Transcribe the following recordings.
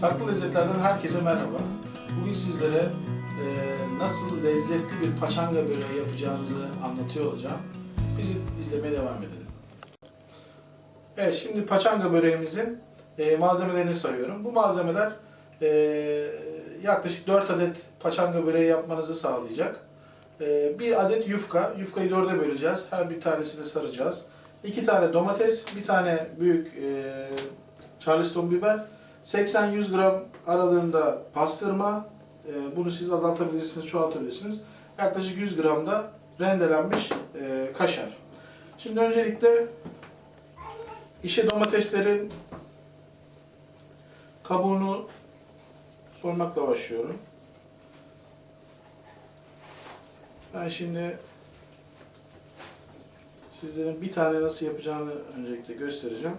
Saklı Lezzetler'den herkese merhaba. Bugün sizlere e, nasıl lezzetli bir paçanga böreği yapacağınızı anlatıyor olacağım. Bizi izlemeye devam edelim. Evet, şimdi paçanga böreğimizin e, malzemelerini sayıyorum. Bu malzemeler e, yaklaşık 4 adet paçanga böreği yapmanızı sağlayacak. E, bir adet yufka, yufkayı dörde böleceğiz. Her bir tanesini saracağız. 2 tane domates, bir tane büyük e, charleston biber, 80-100 gram aralığında pastırma, e, bunu siz azaltabilirsiniz, çoğaltabilirsiniz. Yaklaşık 100 gram da rendelenmiş e, kaşar. Şimdi öncelikle işe domateslerin kabuğunu sormakla başlıyorum. Ben şimdi sizlerin bir tane nasıl yapacağını öncelikle göstereceğim.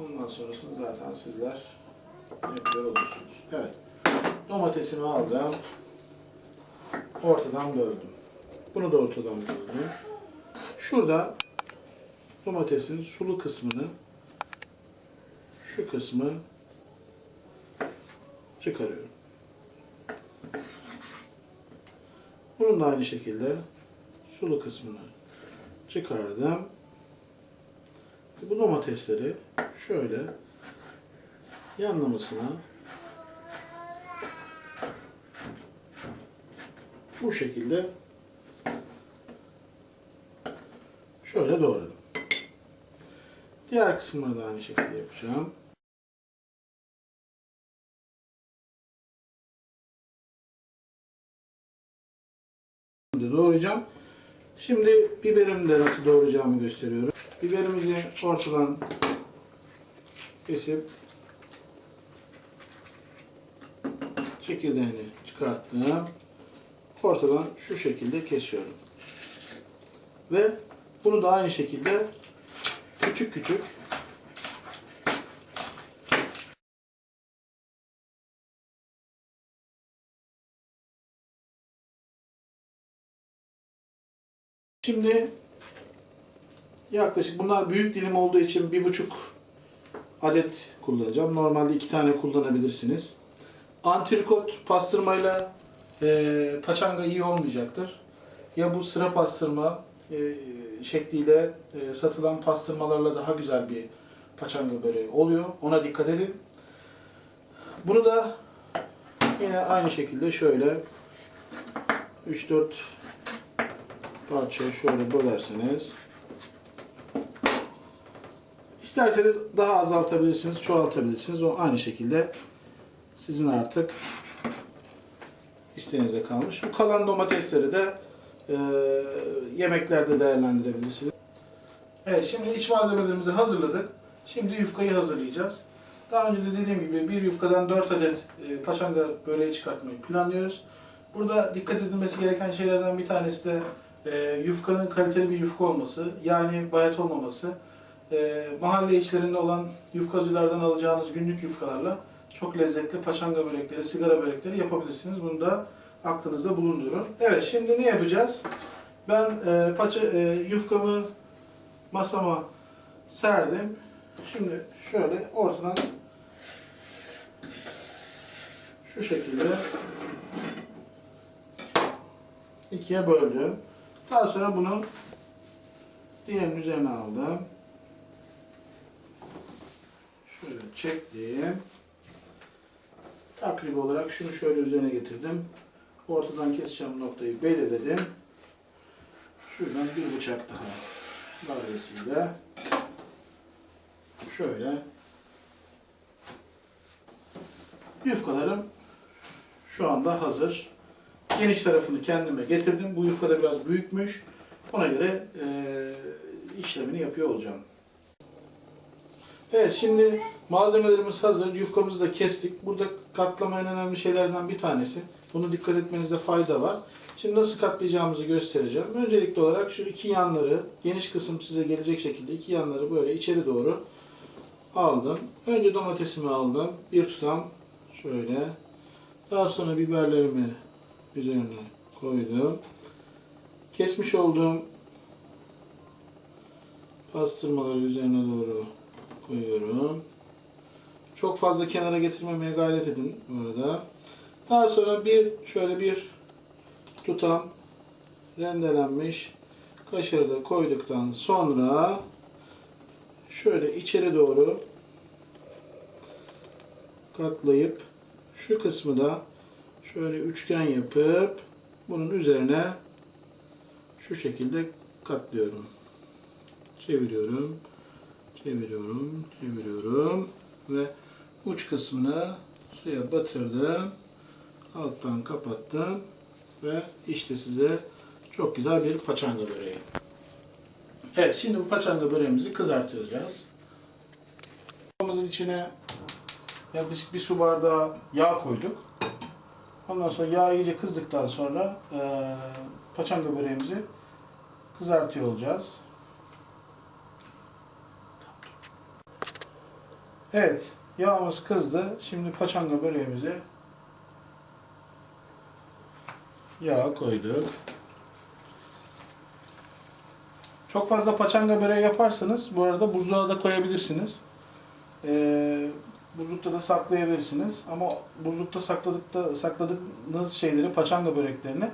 Ondan sonrasını zaten sizler yapıyor olursunuz. Evet. Domatesimi aldım. Ortadan böldüm. Bunu da ortadan böldüm. Şurada domatesin sulu kısmını şu kısmı çıkarıyorum. Bunun da aynı şekilde sulu kısmını çıkardım. Bu domatesleri şöyle yanlamasına bu şekilde şöyle doğradım. Diğer kısımları da aynı şekilde yapacağım. Şimdi doğrayacağım. Şimdi biberimi de nasıl doğrayacağımı gösteriyorum. Biberimizi ortadan kesip çekirdeğini çıkarttım. Ortadan şu şekilde kesiyorum. Ve bunu da aynı şekilde küçük küçük Şimdi yaklaşık bunlar büyük dilim olduğu için bir buçuk adet kullanacağım. Normalde iki tane kullanabilirsiniz. Antrikot pastırmayla e, paçanga iyi olmayacaktır. Ya bu sıra pastırma e, şekliyle e, satılan pastırmalarla daha güzel bir paçanga böreği oluyor. Ona dikkat edin. Bunu da yine aynı şekilde şöyle 3-4 parçayı şöyle bölersiniz. İsterseniz daha azaltabilirsiniz, çoğaltabilirsiniz. O aynı şekilde sizin artık isteğinize kalmış. Bu kalan domatesleri de e, yemeklerde değerlendirebilirsiniz. Evet, şimdi iç malzemelerimizi hazırladık. Şimdi yufkayı hazırlayacağız. Daha önce de dediğim gibi bir yufkadan 4 adet e, paçanga böreği çıkartmayı planlıyoruz. Burada dikkat edilmesi gereken şeylerden bir tanesi de e, yufkanın kaliteli bir yufka olması, yani bayat olmaması. E, mahalle içlerinde olan yufkacılardan alacağınız günlük yufkalarla çok lezzetli paçanga börekleri, sigara börekleri yapabilirsiniz. Bunu da aklınızda bulundurun. Evet, şimdi ne yapacağız? Ben e, paça, e, yufkamı masama serdim. Şimdi şöyle ortadan şu şekilde ikiye böldüm. Daha sonra bunu diğerinin üzerine aldım. Şöyle çektim. Takribi olarak şunu şöyle üzerine getirdim. Ortadan keseceğim noktayı belirledim. Şuradan bir bıçak daha darbesiyle şöyle yufkalarım şu anda hazır. Geniş tarafını kendime getirdim. Bu yufka da biraz büyükmüş. Ona göre eee, işlemini yapıyor olacağım. Evet şimdi malzemelerimiz hazır. Yufkamızı da kestik. Burada katlama en önemli şeylerden bir tanesi. Bunu dikkat etmenizde fayda var. Şimdi nasıl katlayacağımızı göstereceğim. Öncelikli olarak şu iki yanları, geniş kısım size gelecek şekilde iki yanları böyle içeri doğru aldım. Önce domatesimi aldım. Bir tutam şöyle. Daha sonra biberlerimi üzerine koydum. Kesmiş olduğum pastırmaları üzerine doğru koyuyorum. Çok fazla kenara getirmemeye gayret edin burada. Daha sonra bir şöyle bir tutam rendelenmiş kaşarı da koyduktan sonra şöyle içeri doğru katlayıp şu kısmı da şöyle üçgen yapıp bunun üzerine şu şekilde katlıyorum. Çeviriyorum. Çeviriyorum. Çeviriyorum. Ve uç kısmını suya batırdım. Alttan kapattım. Ve işte size çok güzel bir paçanga böreği. Evet şimdi bu paçanga böreğimizi kızartacağız. Tavamızın içine yaklaşık bir su bardağı yağ koyduk. Ondan sonra yağ iyice kızdıktan sonra eee paçanga böreğimizi kızartıyor olacağız. Evet, yağımız kızdı. Şimdi paçanga böreğimizi yağa koyduk. Çok fazla paçanga böreği yaparsanız bu arada buzluğa da koyabilirsiniz. Ee, buzlukta da saklayabilirsiniz. Ama buzlukta sakladıkta sakladığınız şeyleri, paçanga böreklerini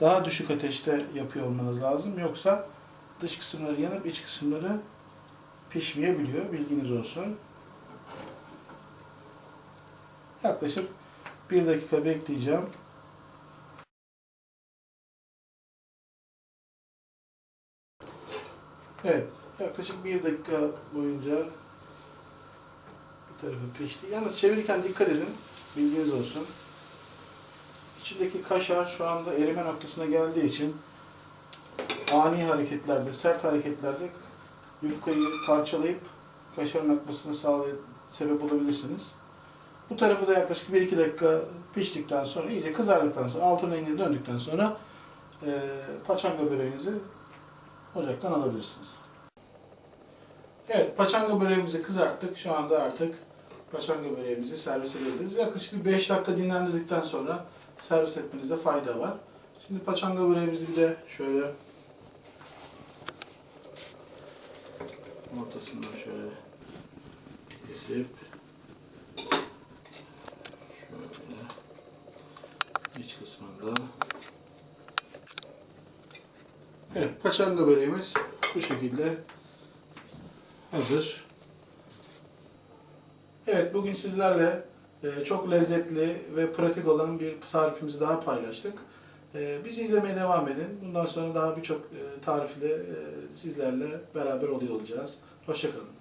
daha düşük ateşte yapıyor olmanız lazım. Yoksa dış kısımları yanıp iç kısımları pişmeyebiliyor. Bilginiz olsun. Yaklaşık bir dakika bekleyeceğim. Evet, yaklaşık bir dakika boyunca bir tarafı pişti. Yalnız çevirirken dikkat edin, bilginiz olsun. İçindeki kaşar şu anda erime noktasına geldiği için ani hareketlerde, sert hareketlerde yufkayı parçalayıp kaşarın akmasını sağlay sebep olabilirsiniz. Bu tarafı da yaklaşık 1-2 dakika piştikten sonra, iyice kızardıktan sonra, altın rengine döndükten sonra e, paçanga böreğinizi ocaktan alabilirsiniz. Evet, paçanga böreğimizi kızarttık. Şu anda artık paçanga böreğimizi servis edebiliriz. Yaklaşık bir 5 dakika dinlendirdikten sonra servis etmenizde fayda var. Şimdi paçanga böreğimizi de şöyle ortasından şöyle kesip şöyle iç kısmında Evet, paçanga böreğimiz bu şekilde hazır. Evet, bugün sizlerle e, çok lezzetli ve pratik olan bir tarifimizi daha paylaştık. E, Bizi izlemeye devam edin. Bundan sonra daha birçok e, tarifle sizlerle beraber oluyor olacağız. Hoşçakalın.